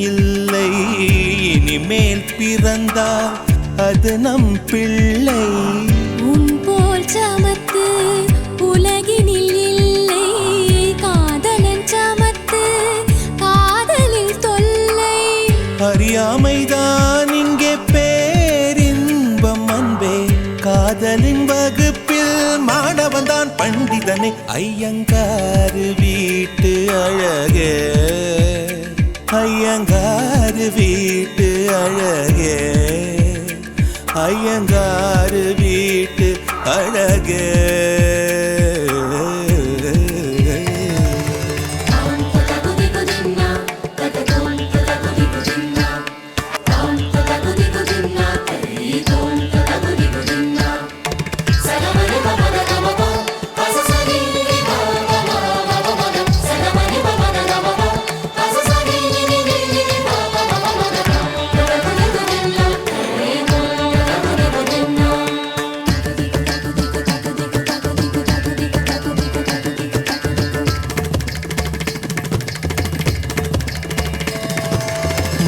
இல்லை இனிமேல் பிறந்தால் அது நம் பிள்ளை. உன் போல் சமத்து உலகினில் இல்லை காதலன் சமத்து காதலில் தொல்லை. அறியாமைதான் இங்கே பேரின்பம் அன்பே. காதலின் வகுப்பில் மாணவன் தான் பண்டிதனே. ஐயங்காரு வீட்டு அழகே. ஐயங்காறு வீட்டு அழகே. ஐயங்காறு வீட்டு அழகே.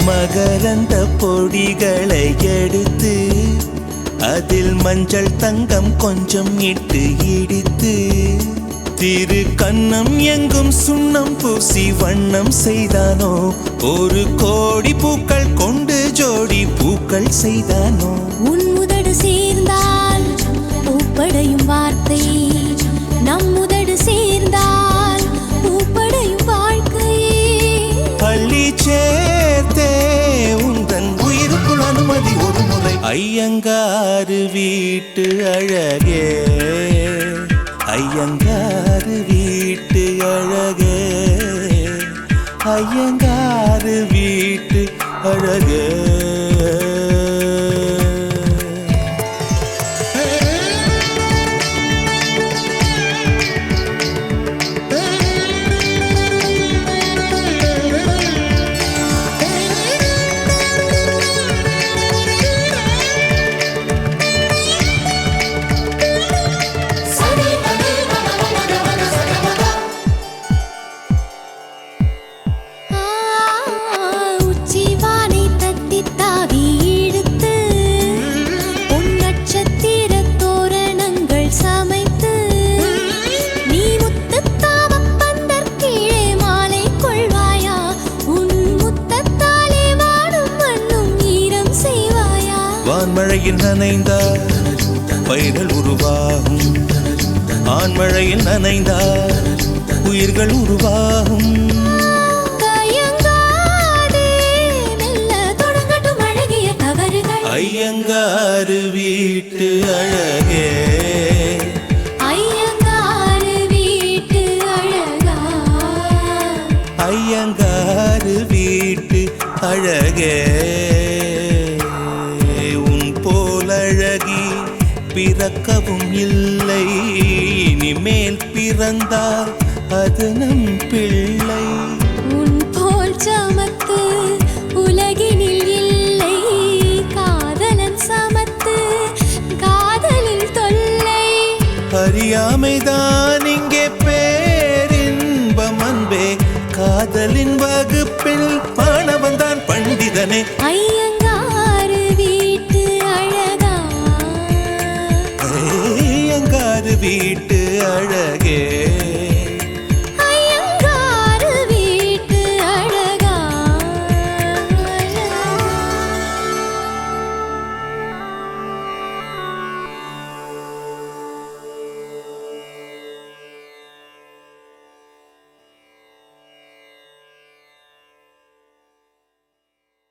மகரந்த பொடிகளை எடுத்து அதில் மஞ்சள் தங்கம் கொஞ்சம் இட்டு இடித்து திரு கண்ணம் எங்கும் சுண்ணம் பூசி வண்ணம் செய்தானோ? ஒரு கோடி பூக்கள் கொண்டு ஜோடி பூக்கள் செய்தானோ? ஐயங்காறு வீட்டு அழகே. ஐயங்காறு வீட்டு அழகே. ஐயங்காறு வீட்டு அழகே. வான்மழையில் நனைந்தால் பயிர்கள் உருவாகும். ஆண்மழையில் நனைந்தால் உயிர்கள் உருவாகும். ஐயங்காரு வீட்டு அழகே. ஐயங்காரு வீட்டு அழகா. ஐயங்காரு வீட்டு அழகே. போலழகி பிறக்கவும் இல்லை. இனிமேல் பிறந்தால் அது நம் பிள்ளை. உன் போல் சமத்து உலகினில் இல்லை. காதலன் சமத்து காதலில் தொல்லை. அறியாமைதான் இங்கே பேரின்பம் அன்பே. காதலின் வகுப்பில் மாணவன் தான் பண்டிதனே. ஐயங்காரு அழகே.